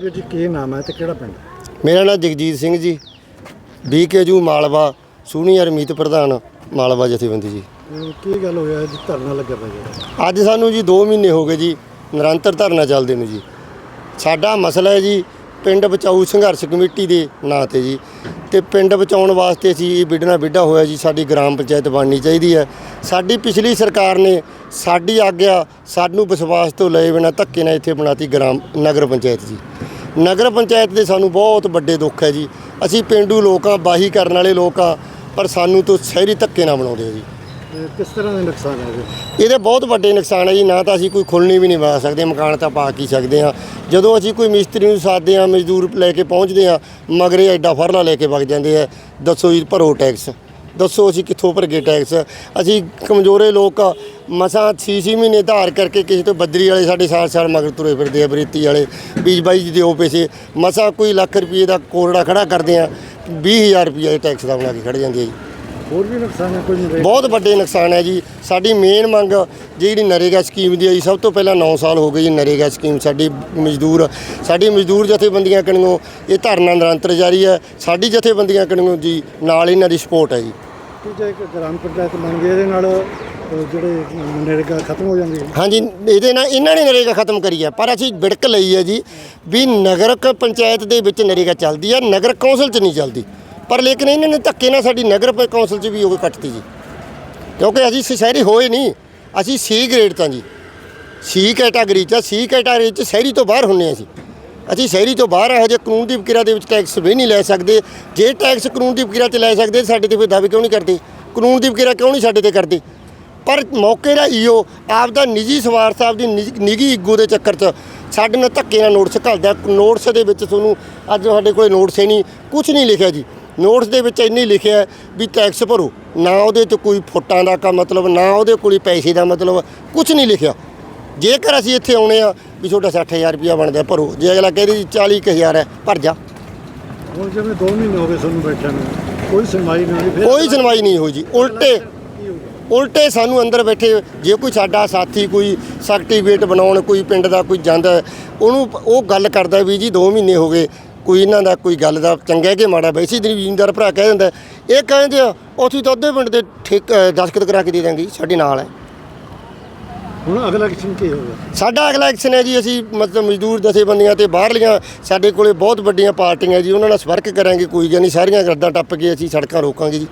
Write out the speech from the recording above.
ਵੀਰ ਜੀ ਕੀ ਨਾਮ ਹੈ ਤੇ ਕਿਹੜਾ ਪਿੰਡ ਮੇਰਾ ਨਾਮ ਜਗਜੀਤ ਸਿੰਘ ਜੀ। ਬੀਕੇਜੂ ਮਾਲਵਾ ਸੀਨੀਅਰ ਮੀਤ ਪ੍ਰਧਾਨ ਮਾਲਵਾ ਜਥੇਬੰਦੀ ਜੀ। ਕੀ ਗੱਲ ਹੋਇਆ ਜੀ ਧਰਨਾ ਲੱਗਿਆ ਪਿਆ ਜੀ ਅੱਜ ਸਾਨੂੰ ਜੀ 2 ਮਹੀਨੇ ਹੋ ਗਏ ਜੀ ਨਿਰੰਤਰ ਧਰਨਾ ਚੱਲਦੇ ਨੂੰ ਜੀ। ਸਾਡਾ ਮਸਲਾ ਹੈ ਜੀ ਪਿੰਡ ਬਚਾਊ ਸੰਘਰਸ਼ ਕਮੇਟੀ ਦੇ ਨਾਂ ਤੇ ਜੀ। ਤੇ ਪਿੰਡ ਬਚਾਉਣ ਵਾਸਤੇ ਅਸੀਂ ਇਹ ਬਿੱਡਣਾ ਬਿੱਡਾ ਹੋਇਆ ਜੀ, ਸਾਡੀ ਗ੍ਰਾਮ ਪੰਚਾਇਤ ਬਣਨੀ ਚਾਹੀਦੀ ਹੈ। ਸਾਡੀ ਪਿਛਲੀ ਸਰਕਾਰ ਨੇ ਸਾਡੀ ਆਗਿਆ, ਸਾਨੂੰ ਵਿਸ਼ਵਾਸ ਤੋਂ ਲਏ ਬਿਨਾਂ ਧੱਕੇ ਨਾਲ ਇੱਥੇ ਬਣਾਤੀ ਗ੍ਰਾਮ, ਨਗਰ ਪੰਚਾਇਤ ਜੀ। ਨਗਰ ਪੰਚਾਇਤ ਦੇ ਸਾਨੂੰ ਬਹੁਤ ਵੱਡੇ ਦੁੱਖ ਹੈ ਜੀ। ਅਸੀਂ ਪਿੰਡੂ ਲੋਕਾਂ, ਬਾਹੀ ਕਰਨ ਵਾਲੇ ਲੋਕਾਂ, ਪਰ ਸਾਨੂੰ ਤੋਂ ਸ਼ਹਿਰੀ ਧੱਕੇ ਨਾਲ ਬਣਾਉਂਦੇ ਆ ਜੀ। ਕਿਸ ਤਰ੍ਹਾਂ ਦੇ ਨੁਕਸਾਨ ਹੈ ਇਹਦੇ? ਬਹੁਤ ਵੱਡੇ ਨੁਕਸਾਨ ਹੈ ਜੀ, ਨਾ ਤਾਂ ਅਸੀਂ ਕੋਈ ਖੁੱਲਣੀ ਵੀ ਨਹੀਂ ਪਾ ਸਕਦੇ, ਮਕਾਨ ਤਾਂ ਪਾ ਕੀ ਸਕਦੇ ਆ ਜਦੋਂ ਅਸੀਂ ਕੋਈ ਮਿਸਤਰੀ ਨੂੰ ਸਾਦਦੇ ਆ ਮਜ਼ਦੂਰ ਲੈ ਕੇ ਪਹੁੰਚਦੇ ਆ ਮਗਰੇ ਐਡਾ ਫਰਲਾ ਲੈ ਕੇ ਵਗ ਜਾਂਦੇ ਆ। ਦੱਸੋ ਜੀ, ਭਰੋ ਟੈਕਸ। ਦੱਸੋ ਅਸੀਂ ਕਿੱਥੋਂ ਭਰਗੇ ਟੈਕਸ? ਅਸੀਂ ਕਮਜ਼ੋਰੇ ਲੋਕ ਮਸਾਂ ਛੇ ਛੇ ਮਹੀਨੇ ਧਾਰ ਕਰਕੇ ਕਿਸੇ ਤੋਂ ਬੱਦਰੀ ਵਾਲੇ ਸਾਡੇ ਸਾਲ ਸਾਲ ਮਗਰ ਤੁਰੇ ਫਿਰਦੇ ਆ, ਬਰੇਤੀ ਵਾਲੇ। ਬੀਜ ਬਾਈ ਜੀ ਦਿਓ ਪੈਸੇ। ਮਸਾਂ ਕੋਈ ਲੱਖ ਰੁਪਏ ਦਾ ਕੋਰੜਾ ਖੜਾ ਕਰਦੇ ਆ 20000 ਰੁਪਏ ਟੈਕਸ ਦਾ ਬਣਾ ਕੇ ਖੜ ਜਾਂਦੇ ਆ ਜੀ। ਹੋਰ ਵੀ ਨੁਕਸਾਨ ਹੈ ਕੋਈ ਨਹੀਂ ਬਹੁਤ ਵੱਡੇ ਨੁਕਸਾਨ ਹੈ ਜੀ। ਸਾਡੀ ਮੇਨ ਮੰਗ ਜਿਹੜੀ ਨਰੇਗਾ ਸਕੀਮ ਦੀ ਹੈ ਜੀ ਸਭ ਤੋਂ ਪਹਿਲਾਂ 9 ਸਾਲ ਹੋ ਗਏ ਜੀ ਨਰੇਗਾ ਸਕੀਮ ਸਾਡੀ ਮਜ਼ਦੂਰ ਸਾਡੀ ਮਜ਼ਦੂਰ ਜਥੇਬੰਦੀਆਂ ਕਣੀਓ ਇਹ ਧਰਨਾ ਨਿਰੰਤਰ ਜਾਰੀ ਹੈ। ਸਾਡੀ ਜਥੇਬੰਦੀਆਂ ਕਣੀਓ ਜੀ ਨਾਲ ਇਹਨਾਂ ਦੀ ਸਪੋਰਟ ਹੈ ਜੀ। ਜੇ ਇੱਕ ਗ੍ਰਾਮ ਪੰਚਾਇਤ ਬਣ ਗਈ ਇਹਦੇ ਨਾਲ ਜਿਹੜੇ ਨਰੇਗਾ ਖਤਮ ਹੋ ਜਾਂਦੀ ਹੈ ਹਾਂਜੀ ਇਹਦੇ ਨਾਲ ਇਹਨਾਂ ਨੇ ਨਰੇਗਾ ਖਤਮ ਕਰੀ ਹੈ ਪਰ ਅਸੀਂ ਵਿੜਕ ਲਈ ਹੈ ਜੀ ਵੀ ਨਗਰ ਕ ਪੰਚਾਇਤ ਦੇ ਵਿੱਚ ਨਰੇਗਾ ਚੱਲਦੀ ਹੈ ਨਗਰ ਕੌਂਸਲ 'ਚ ਨਹੀਂ ਚੱਲਦੀ। ਪਰ ਲੇਕਿਨ ਇਹਨਾਂ ਨੇ ਧੱਕੇ ਨਾਲ ਸਾਡੀ ਨਗਰ ਪ- ਕੌਂਸਲ 'ਚ ਵੀ ਉਹ ਕੱਟਤੀ ਜੀ। ਕਿਉਂਕਿ ਅਸੀਂ ਸ਼ਹਿਰੀ ਹੋਏ ਨਹੀਂ। ਅਸੀਂ ਸੀ ਗ੍ਰੇਡ ਤਾਂ ਜੀ। ਸੀ ਕੈਟਾਗਰੀ 'ਚ ਸੀ ਕੈਟਾਗਰੀ 'ਚ ਸ਼ਹਿਰੀ ਤੋਂ ਬਾਹਰ ਹੁੰਨੇ ਅਸੀਂ। ਅਸੀਂ ਸ਼ਹਿਰੀ ਤੋਂ ਬਾਹਰ ਇਹੋ ਜਿਹੇ ਕਾਨੂੰਨ ਦੀ ਪ੍ਰਕਿਰਿਆ ਦੇ ਵਿੱਚ ਟੈਕਸ ਵੀ ਨਹੀਂ ਲੈ ਸਕਦੇ। ਜੇ ਟੈਕਸ ਕਾਨੂੰਨ ਦੀ ਪ੍ਰਕਿਰਿਆ 'ਚ ਲੈ ਸਕਦੇ, ਸਾਡੇ ਤੇ ਫਿਰ ਦਾਅਵੇ ਕਿਉਂ ਨਹੀਂ ਕਰਦੇ? ਕਾਨੂੰਨ ਦੀ ਪ੍ਰਕਿਰਿਆ ਕਿਉਂ ਨਹੀਂ ਸਾਡੇ ਤੇ ਕਰਦੇ? ਪਰ ਮੌਕੇ ਦਾ ਈਓ, ਆਪਦਾ ਨਿੱਜੀ ਸਵਾਰਥ ਆਪਦੀ ਨਿੱਜੀ- ਈਗੋ ਦੇ ਚੱਕਰ 'ਚ ਸਾਡੇ ਨਾਲ ਧੱਕੇ ਨਾਲ ਨੋਟਿਸ ਘੱਲਦਾ। ਨੋਟਿਸ ਦੇ ਵਿੱਚ ਤੁਹਾਨੂੰ ਅੱਜ ਸਾਡੇ ਕੋਲ ਨੋਟਿਸ ਹੀ ਨਹੀਂ। ਕੁਝ ਨਹੀਂ ਲਿਖਿਆ ਜੀ। ਨੋਟਿਸ ਦੇ ਵਿੱਚ ਇੰਨੀ ਲਿਖਿਆ ਵੀ ਟੈਕਸ ਭਰੋ। ਨਾ ਉਹਦੇ 'ਚ ਕੋਈ ਫੁੱਟਾਂ ਦਾ ਕਾ ਮਤਲਬ ਨਾ ਉਹਦੇ ਕੋਲ ਪੈਸੇ ਦਾ ਮਤਲਬ ਕੁਝ ਨਹੀਂ ਲਿਖਿਆ। ਜੇਕਰ ਅਸੀਂ ਇੱਥੇ ਆਉਣੇ ਆ ਵੀ ਤੁਹਾਡਾ 60000 ਰੁਪਇਆ ਬਣਦਾ ਭਰੋ। ਜੇ ਅਗਲਾ ਕਹਿੰਦੇ ਜੀ 40000 ਹੈ ਭਰ ਜਾ। ਹੁਣ ਜਿਵੇਂ 2 ਮਹੀਨੇ ਹੋ ਗਏ ਤੁਹਾਨੂੰ ਬੈਠਿਆਂ ਨੂੰ ਕੋਈ ਸੁਣਵਾਈ ਨਹੀਂ ਹੋਈ ਕੋਈ ਸੁਣਵਾਈ ਨਹੀਂ ਹੋਈ ਜੀ। ਉਲਟੇ ਉਲਟੇ ਸਾਨੂੰ ਅੰਦਰ ਬੈਠੇ ਜੇ ਕੋਈ ਸਾਡਾ ਸਾਥੀ ਕੋਈ ਸਰਟੀਫਿਕੇਟ ਬਣਾਉਣ ਕੋਈ ਪਿੰਡ ਦਾ ਕੋਈ ਜਾਂਦਾ ਉਹਨੂੰ ਉਹ ਗੱਲ ਕਰਦਾ ਵੀ ਜੀ 2 ਮਹੀਨੇ ਹੋ ਗਏ ਕੋਈ ਇਹਨਾਂ ਦਾ ਕੋਈ ਗੱਲ ਦਾ ਚੰਗਾ ਕਿ ਮਾੜਾ ਵੈਸੇ ਹੀ ਜ਼ਿਮੀਂਦਾਰ ਭਰਾ ਕਹਿ ਦਿੰਦਾ ਇਹ ਕਹਿੰਦੇ ਆ ਅਸੀਂ ਤਾਂ ਅੱਧੇ ਪਿੰਡ ਦੇ ਠੇਕ ਅ, ਦਸਤਖਤ ਕਰਾ ਕੇ ਦੇ ਦਾਂਗੇ ਜੀ, ਸਾਡੇ ਨਾਲ ਹੈ। ਹੁਣ ਅਗਲਾ ਕਿਸ਼ਨ ਕੀ ਹੋਊਗਾ? ਸਾਡਾ ਅਗਲਾ ਐਕਸ਼ਨ ਹੈ ਜੀ ਅਸੀਂ ਮਤਲਬ ਮਜ਼ਦੂਰ ਜਥੇਬੰਦੀਆਂ ਤੇ ਬਾਹਰਲੀਆਂ ਸਾਡੇ ਕੋਲੇ ਬਹੁਤ ਵੱਡੀਆਂ ਪਾਰਟੀਆਂ ਜੀ ਉਹਨਾਂ ਨਾਲ ਸੰਪਰਕ ਕਰਾਂਗੇ ਕੋਈ ਗੱਲ ਨਹੀਂ ਸਾਰੀਆਂ ਗੱਦਾਂ ਟੱਪ ਕੇ ਅਸੀਂ ਸੜਕਾਂ ਰੋਕਾਂਗੇ ਜੀ।